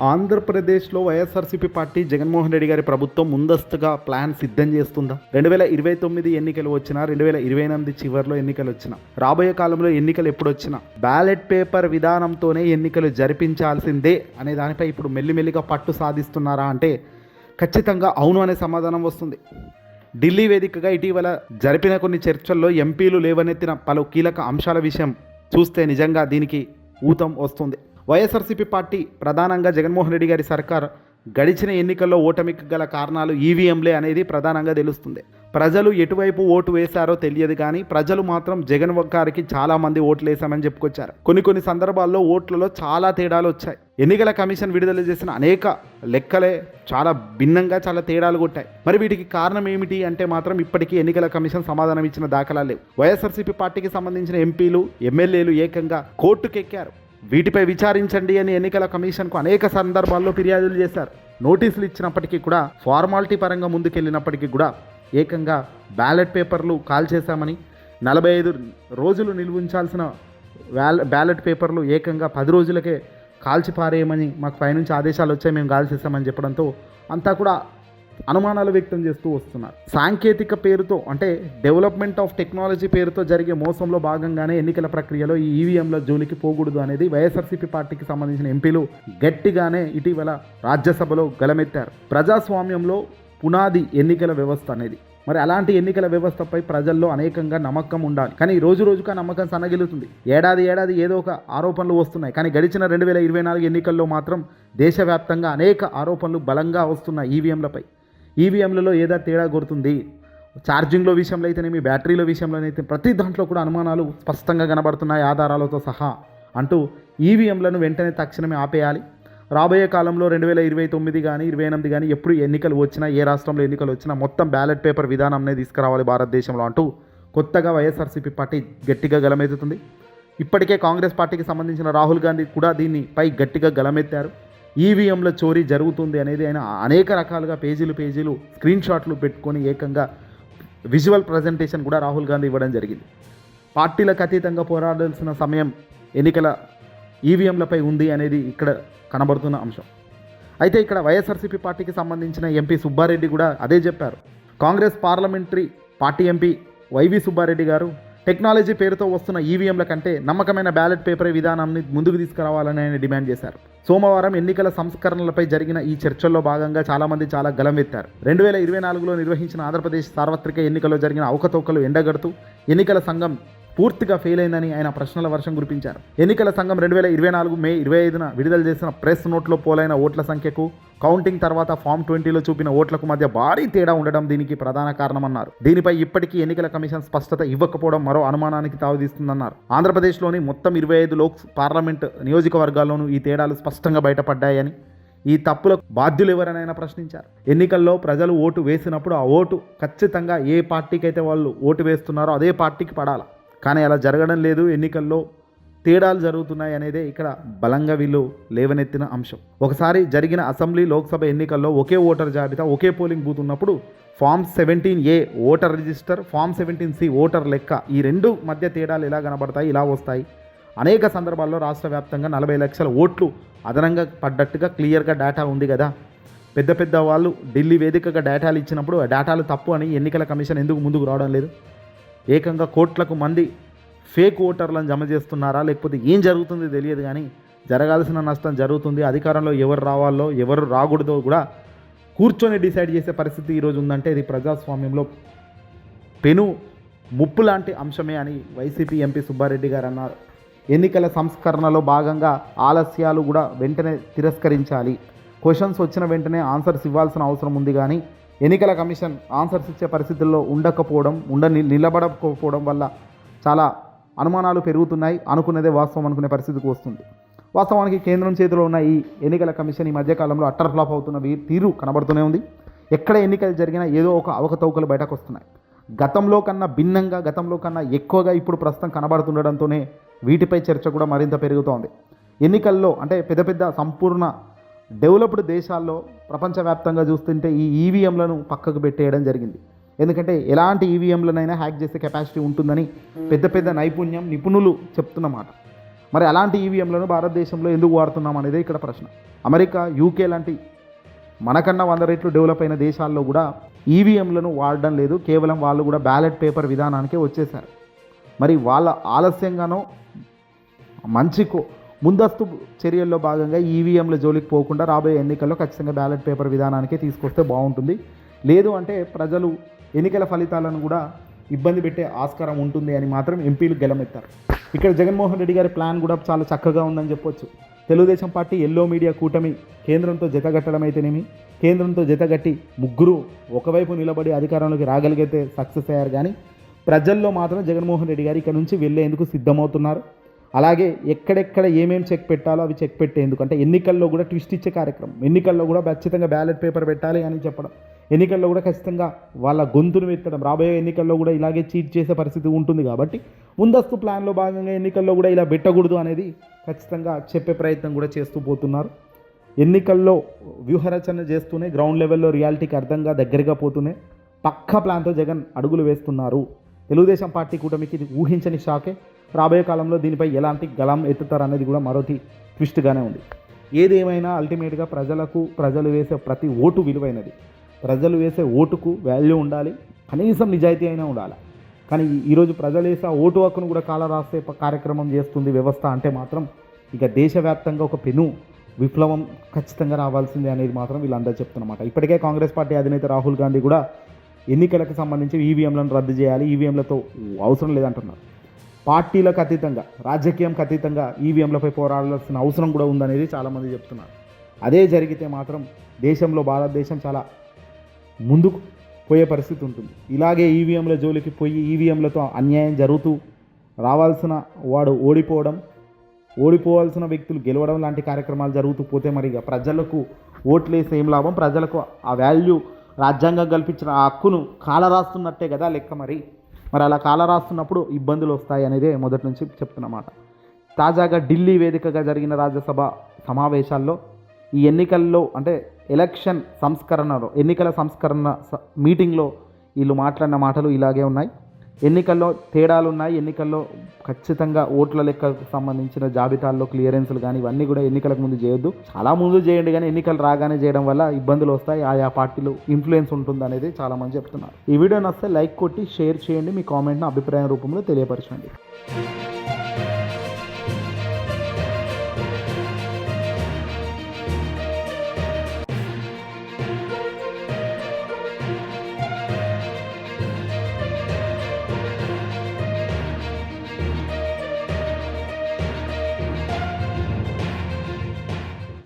ఆంధ్రప్రదేశ్లో వైఎస్ఆర్సీపీ పార్టీ జగన్మోహన్ రెడ్డి గారి ప్రభుత్వం ముందస్తుగా ప్లాన్ సిద్ధం చేస్తుందా? రెండు వేల ఇరవై తొమ్మిది ఎన్నికలు వచ్చినా రెండు వేల ఇరవై ఎనిమిది చివరిలో ఎన్నికలు వచ్చినా రాబోయే కాలంలో ఎన్నికలు ఎప్పుడు వచ్చినా బ్యాలెట్ పేపర్ విధానంతోనే ఎన్నికలు జరిపించాల్సిందే అనే దానిపై ఇప్పుడు మెల్లిమెల్లిగా పట్టు సాధిస్తున్నారా అంటే ఖచ్చితంగా అవును అనే సమాధానం వస్తుంది. ఢిల్లీ వేదికగా ఇటీవల జరిపిన కొన్ని చర్చల్లో ఎంపీలు లేవనెత్తిన పలు కీలక అంశాల విషయం చూస్తే నిజంగా దీనికి ఊతం వస్తుంది. వైఎస్ఆర్సీపీ పార్టీ ప్రధానంగా జగన్మోహన్ రెడ్డి గారి సర్కార్ గడిచిన ఎన్నికల్లో ఓటమికి గల కారణాలు ఈవీఎంలే అనేది ప్రధానంగా తెలుస్తుంది. ప్రజలు ఎటువైపు ఓటు వేశారో తెలియదు కానీ ప్రజలు మాత్రం జగన్ గారికి చాలా మంది ఓట్లు వేశామని చెప్పుకొచ్చారు. కొన్ని కొన్ని సందర్భాల్లో ఓట్లలో చాలా తేడాలు వచ్చాయి. ఎన్నికల కమిషన్ విడుదల చేసిన అనేక లెక్కలే చాలా భిన్నంగా చాలా తేడాలు కొట్టాయి. మరి వీటికి కారణం ఏమిటి అంటే మాత్రం ఇప్పటికీ ఎన్నికల కమిషన్ సమాధానం ఇచ్చిన దాఖలా లేవు. వైఎస్ఆర్సీపీ పార్టీకి సంబంధించిన ఎంపీలు ఎమ్మెల్యేలు ఏకంగా కోర్టుకెక్కారు. వీటిపై విచారించండి అని ఎన్నికల కమిషన్కు అనేక సందర్భాల్లో ఫిర్యాదులు చేశారు. నోటీసులు ఇచ్చినప్పటికీ కూడా ఫార్మాలిటీ పరంగా ముందుకెళ్ళినప్పటికీ కూడా ఏకంగా బ్యాలెట్ పేపర్లు కాల్ చేశామని నలభై ఐదు రోజులు నిల్వుంచాల్సిన వ్యాల బ్యాలెట్ పేపర్లు ఏకంగా పది రోజులకే కాల్చి పారేయమని మాకు పైనుంచి ఆదేశాలు వచ్చాయి మేము కాల్చేసామని చెప్పడంతో అంతా కూడా అనుమానాలు వ్యక్తం చేస్తూ వస్తున్నారు. సాంకేతిక పేరుతో అంటే డెవలప్మెంట్ ఆఫ్ టెక్నాలజీ పేరుతో జరిగే మోసంలో భాగంగానే ఎన్నికల ప్రక్రియలో ఈ ఈవీఎంల జోలికి పోకూడదు అనేది వైఎస్ఆర్సీపీ పార్టీకి సంబంధించిన ఎంపీలు గట్టిగానే ఇటీవల రాజ్యసభలో గలమెత్తారు. ప్రజాస్వామ్యంలో పునాది ఎన్నికల వ్యవస్థ అనేది. మరి అలాంటి ఎన్నికల వ్యవస్థపై ప్రజల్లో అనేకంగా నమ్మకం ఉండాలి. కానీ రోజు రోజుకు ఆ నమ్మకం సన్నగిలుతుంది ఏడాది ఏడాది ఏదో ఒక ఆరోపణలు వస్తున్నాయి. కానీ గడిచిన రెండు వేల ఇరవై నాలుగు ఎన్నికల్లో మాత్రం దేశవ్యాప్తంగా అనేక ఆరోపణలు బలంగా వస్తున్నాయి ఈవీఎంలపై ఈవీఎంలలో ఏదో తేడా కొడుతుంది? ఛార్జింగ్లో విషయంలో అయితేనేమి బ్యాటరీల విషయంలోనైతే అయితే ప్రతి దాంట్లో కూడా అనుమానాలు స్పష్టంగా కనబడుతున్నాయి ఆధారాలతో సహా అంటూ ఈవీఎంలను వెంటనే తక్షణమే ఆపేయాలి. రాబోయే కాలంలో రెండు వేల ఇరవై తొమ్మిది కానీ ఇరవై ఎనిమిది కానీ ఎప్పుడు ఎన్నికలు వచ్చినా ఏ రాష్ట్రంలో ఎన్నికలు వచ్చినా మొత్తం బ్యాలెట్ పేపర్ విధానంనే తీసుకురావాలి భారతదేశంలో అంటూ కొత్తగా వైఎస్ఆర్సీపీ పార్టీ గట్టిగా గలమెత్తుతుంది ఇప్పటికే కాంగ్రెస్ పార్టీకి సంబంధించిన రాహుల్ గాంధీ కూడా దీన్ని పై గట్టిగా గలమెత్తారు ఈవీఎంల చోరీ జరుగుతుంది అనేది ఆయన అనేక రకాలుగా పేజీలు పేజీలు స్క్రీన్ షాట్లు పెట్టుకొని ఏకంగా విజువల్ ప్రజెంటేషన్ కూడా రాహుల్ గాంధీ ఇవ్వడం జరిగింది. పార్టీలకు అతీతంగా పోరాడాల్సిన సమయం ఎన్నికల ఈవీఎంలపై ఉంది అనేది ఇక్కడ కనబడుతున్న అంశం. అయితే ఇక్కడ వైఎస్ఆర్సీపీ పార్టీకి సంబంధించిన ఎంపీ సుబ్బారెడ్డి కూడా అదే చెప్పారు. Congress parliamentary party MP YV Subba Reddy గారు టెక్నాలజీ పేరుతో వస్తున్న ఈవీఎంల కంటే నమ్మకమైన బ్యాలెట్ పేపర్ విధానాన్ని ముందుకు తీసుకురావాలని ఆయన డిమాండ్ చేశారు. సోమవారం ఎన్నికల సంస్కరణలపై జరిగిన ఈ చర్చల్లో భాగంగా చాలామంది చాలా గలంవెత్తారు రెండు వేల ఇరవై నాలుగులో నిర్వహించిన ఆంధ్రప్రదేశ్ సార్వత్రిక ఎన్నికల్లో జరిగిన అవకతవకలు ఎండగడుతూ ఎన్నికల సంఘం పూర్తిగా ఫెయిల్ అయిందని ఆయన ప్రశ్నల వర్షం కురిపించారు. ఎన్నికల సంఘం రెండు వేల ఇరవై నాలుగు మే ఇరవై ఐదున విడుదల చేసిన ప్రెస్ నోట్లో పోలైన ఓట్ల సంఖ్యకు కౌంటింగ్ తర్వాత ఫామ్ ట్వంటీలో చూపిన ఓట్లకు మధ్య భారీ తేడా ఉండడం దీనికి ప్రధాన కారణమన్నారు. దీనిపై ఇప్పటికీ ఎన్నికల కమిషన్ స్పష్టత ఇవ్వకపోవడం మరో అనుమానానికి తావిదీస్తుందన్నారు. ఆంధ్రప్రదేశ్లోని మొత్తం ఇరవై ఐదు లోక్ పార్లమెంట్ నియోజకవర్గాల్లోనూ ఈ తేడాలు స్పష్టంగా బయటపడ్డాయని ఈ తప్పులకు బాధ్యులు ఎవరనైనా ప్రశ్నించారు. ఎన్నికల్లో ప్రజలు ఓటు వేసినప్పుడు ఆ ఓటు ఖచ్చితంగా ఏ పార్టీకి అయితే వాళ్ళు ఓటు వేస్తున్నారో అదే పార్టీకి పడాలి. కానీ అలా జరగడం లేదు. ఎన్నికల్లో తేడాలు జరుగుతున్నాయి అనేదే ఇక్కడ బలంగా వీళ్ళు లేవనెత్తిన అంశం. ఒకసారి జరిగిన అసెంబ్లీ లోక్సభ ఎన్నికల్లో ఒకే ఓటర్ జాబితా ఒకే పోలింగ్ బూత్ ఉన్నప్పుడు form seventeen A voter register form seventeen C voter లెక్క ఈ రెండు మధ్య తేడాలు ఎలా కనబడతాయి ఇలా వస్తాయి? అనేక సందర్భాల్లో రాష్ట్ర వ్యాప్తంగా నలభై లక్షల ఓట్లు అదనంగా పడ్డట్టుగా క్లియర్గా డేటా ఉంది కదా. పెద్ద పెద్ద వాళ్ళు ఢిల్లీ వేదికగా డేటాలు ఇచ్చినప్పుడు ఆ డేటాలు తప్పు అని ఎన్నికల కమిషన్ ఎందుకు ముందుకు రావడం లేదు? ఏకంగా కోట్లకు మంది ఫేక్ ఓటర్లను జమ చేస్తున్నారా? లేకపోతే ఏం జరుగుతుందో తెలియదు కానీ జరగాల్సిన నష్టం జరుగుతుంది. అధికారంలో ఎవరు రావాలో ఎవరు రాకూడదో కూడా కూర్చొని డిసైడ్ చేసే పరిస్థితి ఈరోజు ఉందంటే ఇది ప్రజాస్వామ్యంలో పెను ముప్పు లాంటి అంశమే అని వైసీపీ ఎంపీ సుబ్బారెడ్డి గారు అన్నారు. ఎన్నికల సంస్కరణలో భాగంగా ఆలస్యాలు కూడా వెంటనే తిరస్కరించాలి. క్వశ్చన్స్ వచ్చిన వెంటనే ఆన్సర్స్ ఇవ్వాల్సిన అవసరం ఉంది కానీ ఎన్నికల కమిషన్ ఆన్సర్స్ ఇచ్చే పరిస్థితుల్లో ఉండకపోవడం ఉండ నిలబడకపోవడం వల్ల చాలా అనుమానాలు పెరుగుతున్నాయి. అనుకున్నదే వాస్తవం అనుకునే పరిస్థితికి వస్తుంది. వాస్తవానికి కేంద్రం చేతిలో ఉన్న ఈ ఎన్నికల కమిషన్ ఈ మధ్యకాలంలో అట్టర్ ఫ్లాప్ అవుతున్న తీరు కనబడుతూనే ఉంది. ఎక్కడ ఎన్నికలు జరిగినా ఏదో ఒక అవకతవకలు బయటకు వస్తున్నాయి. గతంలో కన్నా భిన్నంగా గతంలో కన్నా ఎక్కువగా ఇప్పుడు ప్రస్తుతం కనబడుతుండడంతోనే వీటిపై చర్చ కూడా మరింత పెరుగుతోంది. ఎన్నికల్లో అంటే పెద్ద పెద్ద సంపూర్ణ డెవలప్డ్ దేశాల్లో ప్రపంచవ్యాప్తంగా చూస్తుంటే ఈ ఈవీఎంలను పక్కకు పెట్టేయడం జరిగింది. ఎందుకంటే ఎలాంటి ఈవీఎంలనైనా హ్యాక్ చేసే కెపాసిటీ ఉంటుందని పెద్ద పెద్ద నైపుణ్యం నిపుణులు చెప్తున్నమాట. మరి అలాంటి ఈవీఎంలను భారతదేశంలో ఎందుకు వాడుతున్నాం అనేది ఇక్కడ ప్రశ్న. అమెరికా యూకే లాంటి మనకన్నా వంద రెట్లు డెవలప్ అయిన దేశాల్లో కూడా ఈవీఎంలను వాడడం లేదు. కేవలం వాళ్ళు కూడా బ్యాలెట్ పేపర్ విధానానికే వచ్చేసారు మరి వాళ్ళ ఆలస్యంగానో మంచి కో- ముందస్తు చర్యల్లో భాగంగా ఈవీఎంల జోలికి పోకుండా రాబోయే ఎన్నికల్లో ఖచ్చితంగా బ్యాలెట్ పేపర్ విధానానికే తీసుకొస్తే బాగుంటుంది. లేదు అంటే ప్రజలు ఎన్నికల ఫలితాలను కూడా ఇబ్బంది పెట్టే ఆస్కారం ఉంటుంది అని మాత్రం ఎంపీలు గెలమెత్తారు. ఇక్కడ జగన్మోహన్ రెడ్డి గారి ప్లాన్ కూడా చాలా చక్కగా ఉందని చెప్పొచ్చు. తెలుగుదేశం పార్టీ ఎల్లో మీడియా కూటమి కేంద్రంతో జతగట్టడం అయితేనేమి కేంద్రంతో జతగట్టి ముగ్గురు ఒకవైపు నిలబడి అధికారంలోకి రాగలిగితే సక్సెస్ అయ్యారు కానీ ప్రజల్లో మాత్రం జగన్మోహన్ రెడ్డి గారు ఇక్కడ నుంచి వెళ్ళేందుకు సిద్ధమవుతున్నారు. అలాగే ఎక్కడెక్కడ ఏమేం చెక్ పెట్టాలో అవి చెక్ పెట్టేందుకు. అంటే ఎన్నికల్లో కూడా ట్విస్ట్ ఇచ్చే కార్యక్రమం. ఎన్నికల్లో కూడా ఖచ్చితంగా బ్యాలెట్ పేపర్ పెట్టాలి అని చెప్పడం. ఎన్నికల్లో కూడా ఖచ్చితంగా వాళ్ళ గొంతును ఎత్తడం రాబోయే ఎన్నికల్లో కూడా ఇలాగే చీట్ చేసే పరిస్థితి ఉంటుంది కాబట్టి ముందస్తు ప్లాన్లో భాగంగా ఎన్నికల్లో కూడా ఇలా పెట్టకూడదు అనేది ఖచ్చితంగా చెప్పే ప్రయత్నం కూడా చేస్తూ పోతున్నారు. ఎన్నికల్లో వ్యూహరచన చేస్తూనే గ్రౌండ్ లెవెల్లో రియాలిటీకి అర్థంగా దగ్గరగా పోతూనే పక్క ప్లాన్తో జగన్ అడుగులు వేస్తున్నారు. తెలుగుదేశం పార్టీ కూటమికి ఇది ఊహించని షాకే. రాబోయే కాలంలో దీనిపై ఎలాంటి గలం ఎత్తుతారు అనేది కూడా మరోటి ట్విస్ట్గానే ఉంది. ఏదేమైనా అల్టిమేట్గా ప్రజలకు ప్రజలు వేసే ప్రతి ఓటు విలువైనది. ప్రజలు వేసే ఓటుకు వాల్యూ ఉండాలి. కనీసం నిజాయితీ అయినా ఉండాలి. కానీ ఈరోజు ప్రజలు వేసే ఓటు హక్కును కూడా కాల రాసే కార్యక్రమం చేస్తుంది వ్యవస్థ అంటే మాత్రం ఇక దేశవ్యాప్తంగా ఒక పెను విప్లవం ఖచ్చితంగా రావాల్సిందే అనేది మాత్రం వీళ్ళందరూ చెప్తున్నమాట. ఇప్పటికే కాంగ్రెస్ పార్టీ అధినేత రాహుల్ గాంధీ కూడా ఎన్నికలకు సంబంధించి ఈవీఎంలను రద్దు చేయాలి ఈవీఎంలతో అవసరం లేదంటున్నారు. పార్టీలకు అతీతంగా రాజకీయంకి అతీతంగా ఈవీఎంలపై పోరాడాల్సిన అవసరం కూడా ఉందనేది చాలామంది చెప్తున్నారు. అదే జరిగితే మాత్రం దేశంలో భారతదేశం చాలా ముందుకు పోయే పరిస్థితి ఉంటుంది. ఇలాగే ఈవీఎంల జోలికి పోయి ఈవీఎంలతో అన్యాయం జరుగుతూ రావాల్సిన వాడు ఓడిపోవడం ఓడిపోవాల్సిన వ్యక్తులు గెలవడం లాంటి కార్యక్రమాలు జరుగుతూ పోతే మరి ఇక ప్రజలకు ఓట్లేసి ఏం లాభం? ప్రజలకు ఆ వాల్యూ రాజ్యాంగం కల్పించిన ఆ హక్కును కాలరాస్తున్నట్టే కదా లెక్క మరి? మరి అలా కాల రాస్తున్నప్పుడు ఇబ్బందులు వస్తాయి అనేదే మొదటి నుంచి చెప్తున్నమాట తాజాగా ఢిల్లీ వేదికగా జరిగిన రాజ్యసభ సమావేశాల్లో ఈ ఎన్నికల్లో అంటే ఎలక్షన్ సంస్కరణలో ఎన్నికల సంస్కరణ స- మీటింగ్లో వీళ్ళు మాట్లాడిన మాటలు ఇలాగే ఉన్నాయి. ఎన్నికల్లో తేడాలు ఉన్నాయి ఎన్నికల్లో ఖచ్చితంగా ఓట్ల లెక్కకు సంబంధించిన జాబితాల్లో క్లియరెన్స్లు కానీ ఇవన్నీ కూడా ఎన్నికలకు ముందు చేయొద్దు. చాలా ముందు చేయండి కానీ ఎన్నికలు రాగానే చేయడం వల్ల ఇబ్బందులు వస్తాయి ఆయా పార్టీలు ఇన్ఫ్లుయెన్స్ ఉంటుంది అనేది చాలా మంది చెప్తున్నారు. ఈ వీడియో నస్తే లైక్ కొట్టి షేర్ చేయండి మీ కామెంట్ను అభిప్రాయం రూపంలో తెలియపరచండి.